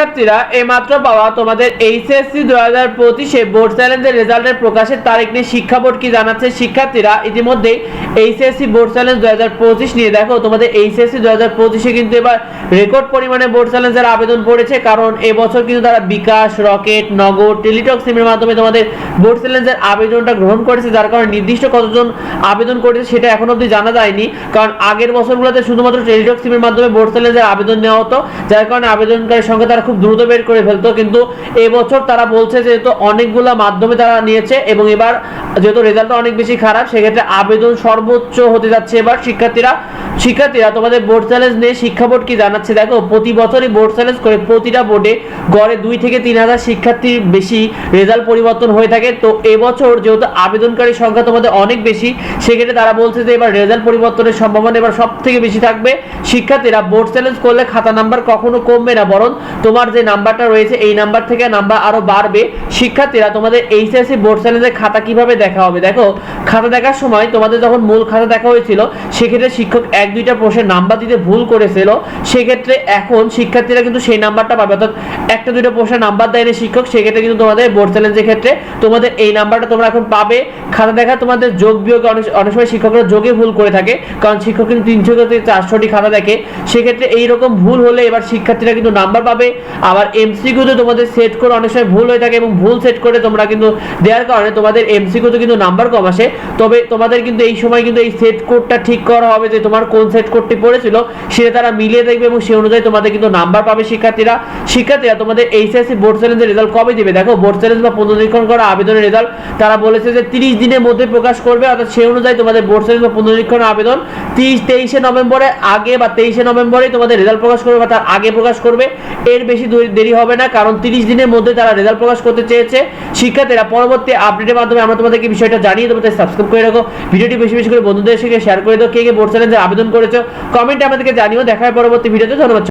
শিক্ষার্থীরা এইমাত্র পাওয়া তোমাদের এইচএসসি দু হাজার পঁচিশে বোর্ড চ্যালেঞ্জের রেজাল্টের প্রকাশের তারিখ নিয়ে শিক্ষা বোর্ড কি জানাচ্ছে? শিক্ষার্থীরা ইতিমধ্যেই এইচএসসি বোর্ড চ্যালেঞ্জ দু হাজার পঁচিশ নিয়ে দেখো, তোমাদের এইচএসসি দু হাজার পঁচিশে কিন্তু এবার রেকর্ড পরিমাণে বোর্ড চ্যালেঞ্জের আবেদন পড়েছে, কারণ এবছর কিন্তু তারা বিকাশ, রকেট নগর টেলিটক সিমের মাধ্যমে তোমাদের বোর্ড চ্যালেঞ্জের আবেদনটা গ্রহণ করেছে, যার কারণে নির্দিষ্ট কতজন আবেদন করেছে সেটা এখন অবধি জানা যায়নি, কারণ আগের বছরগুলোতে শুধুমাত্র টেলিটক সিমের মাধ্যমে বোর্ড চ্যালেঞ্জের আবেদন নেওয়া হতো, যার কারণে আবেদনকারীর সংখ্যা তারা খুব দ্রুত বের করে ফেলতো। কিন্তু এবছর তারা বলছে যেহেতু অনেকগুলা মাধ্যমে তারা নিয়েছে এবং এবার যেহেতু রেজাল্ট অনেক বেশি খারাপ, সেক্ষেত্রে আবেদন সর্বোচ্চ হতে যাচ্ছে এবার শিক্ষার্থীরা। শিক্ষার্থীরা, তোমাদের বোর্ড চ্যালেঞ্জ নিয়ে শিক্ষা বোর্ড কি জানাচ্ছে? দেখো, প্রতি বছরই বোর্ড চ্যালেঞ্জ করে প্রতিটা বোর্ডে গড়ে দুই থেকে তিন হাজার শিক্ষার্থীর বেশি রেজাল্ট পরিবর্তন হয়ে থাকে। তো এবছর যেহেতু আবেদনকারী সংখ্যা তোমাদের অনেক বেশি, সেক্ষেত্রে তারা বলছে যে এবার রেজাল্ট পরিবর্তনের সম্ভাবনা এবার সব থেকে বেশি থাকবে। শিক্ষার্থীরা বোর্ড চ্যালেঞ্জ করলে খাতা নাম্বার কখনো কমবে না, বরং তোমার যে নাম্বারটা রয়েছে, এই নাম্বার থেকে নাম্বার আরও বাড়বে। শিক্ষার্থীরা, তোমাদের এইচএসসি বোর্ড চ্যালেঞ্জের খাতা কীভাবে দেখা হবে। দেখো, খাতা দেখার সময় তোমাদের যখন মূল খাতা দেখা হয়েছিল, সেক্ষেত্রে শিক্ষক এক, দুইটা প্রশ্নের নাম্বার দিতে ভুল করেছিল। সেক্ষেত্রে এখন শিক্ষার্থীরা কিন্তু সেই নাম্বারটা পাবে। অর্থাৎ একটা, দুইটা প্রশ্নের নাম্বার দেয়নি শিক্ষক, সেক্ষেত্রে কিন্তু তোমাদের বোর্ড চ্যালেঞ্জের ক্ষেত্রে তোমাদের এই নাম্বারটা তোমরা এখন পাবে। খাতা দেখা তোমাদের যোগ বিয়োগ অনেক অনেক সময় শিক্ষকরা যোগে ভুল করে থাকে, কারণ শিক্ষক কিন্তু তিনশো থেকে চারশোটি খাতা দেখে। সেক্ষেত্রে এইরকম ভুল হলে এবার শিক্ষার্থীরা কিন্তু নাম্বার পাবে। আবার এমসিকিউতে তোমাদের সেট করে অনেক সময় ভুল হয়ে থাকে এবং ভুল সেট করে তোমরা কিন্তু দেওয়ার কারণে তোমাদের এমসিকিউতে কিন্তু নাম্বার কম আসে, তবে তোমাদের কিন্তু এই সময় কিন্তু এই সেট কোডটা ঠিক করা হবে যে তোমার কোন সেট কোডটি পড়েছিল, সেটা তারা মিলিয়ে দেখবে এবং সেই অনুযায়ী তোমাদের কিন্তু নাম্বার পাবে শিক্ষার্থীরা। শিক্ষার্থীরা, তোমাদের এইচএসসি বোর্ড চ্যালেঞ্জের রেজাল্ট কবে দিবে? দেখো বোর্ড চ্যালেঞ্জ বা পুনরীক্ষণ করা আবেদনের রেজাল্ট তারা বলেছে যে তিরিশ দিনের মধ্যে প্রকাশ করবে, অর্থাৎ সেই অনুযায়ী তোমাদের বোর্ড চ্যালেঞ্জ বা পুনরীক্ষণ আবেদন তিরিশ, তেইশে নভেম্বরে আগে বা তেইশে নভেম্বরে তোমাদের রেজাল্ট প্রকাশ করবে বা তার আগে প্রকাশ করবে। এর বেশি দেরি হবে না, কারণ তিরিশ দিনের মধ্যে তারা রেজাল্ট প্রকাশ করতে চেয়েছে। শিক্ষার্থীরা, পরবর্তী আপডেটের মাধ্যমে আমরা তোমাদেরকে বিষয়টা জানিয়ে দেবো, তাই সাবস্ক্রাইব করে রাখো। ভিডিওটি বেশি বেশি করে বন্ধুদের সঙ্গে শেয়ার করে দাও। কে কে বোর্ড চ্যালেঞ্জে আবেদন করেছ কমেন্টে আমাদেরকে জানিও। দেখা হয় পরবর্তী ভিডিওতে ধন্যবাদ।